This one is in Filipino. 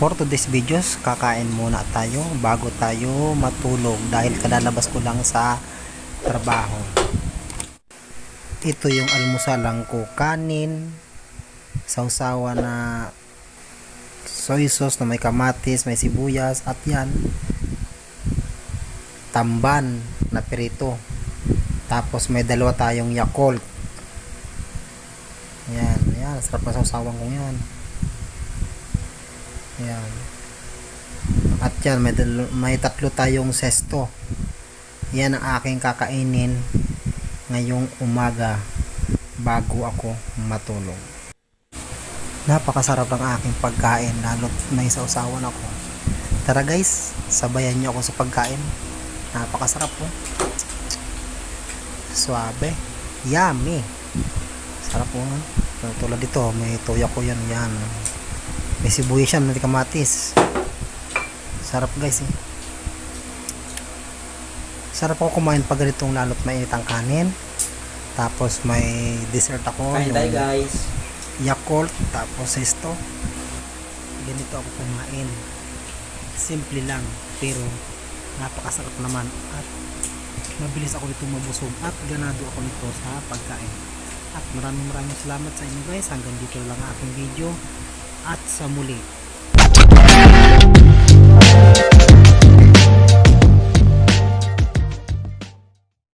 For today's videos, kakain muna tayo bago tayo matulog dahil kalalabas ko lang sa trabaho. Ito yung almusalang ko, kanin, sausawa na soy sauce na may kamatis, may sibuyas, at yan, tamban na perito. Tapos may dalawa tayong Yakult. Yan, yan, sarap na sausawang kong yan. Yan. At yan, may, may tatlo tayong sesto. Yan ang aking kakainin ngayong umaga bago ako matulog. Napakasarap ng aking pagkain lalo't may sausawan ako. Tara guys, sabayan niyo ako sa pagkain. Napakasarap po. Suabe. Yummy. Sarap po. no? Tulad dito, may toyo ko yan. Yan. May sibuyas yan, may kamatis. Sarap guys eh. Sarap ako kumain pag ganitong lalot mainit ang kanin. Tapos may dessert ako. Kain tayo guys. Yakult. Tapos esto. Ganito ako kumain. Simple lang. Pero napakasarap naman. At mabilis ako nito mabusog. At ganado ako nito sa pagkain. At maraming maraming salamat sa inyo guys. Hanggang dito lang ang aking video. At sa muli.